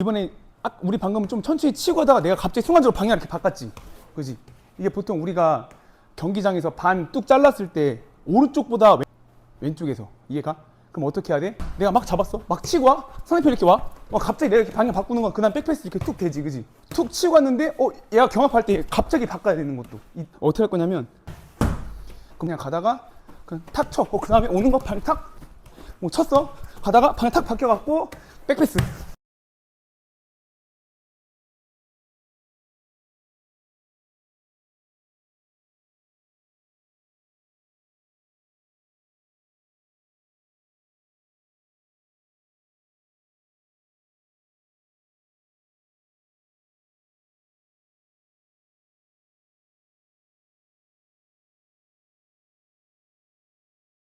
이번에 아, 우리 방금 좀 천천히 치고 하다가 내가 갑자기 순간적으로 방향 이렇게 바꿨지. 그지? 이게 보통 우리가 경기장에서 반 뚝 잘랐을 때 오른쪽보다 왼, 왼쪽에서 이해가? 그럼 어떻게 해야 돼? 내가 막 잡았어. 막 치고 와. 상대편 이렇게 와. 와 갑자기 내가 이렇게 방향 바꾸는 건 그다음 백패스 이렇게 툭 되지. 그지? 툭 치고 왔는데 어, 얘가 경합할 때 갑자기 바꿔야 되는 것도. 이, 어떻게 할 거냐면 그냥 가다가 그냥 탁 쳐. 어, 그 다음에 오는 거 방향 탁. 뭐 쳤어. 가다가 방향 탁 바뀌어 갖고 백패스.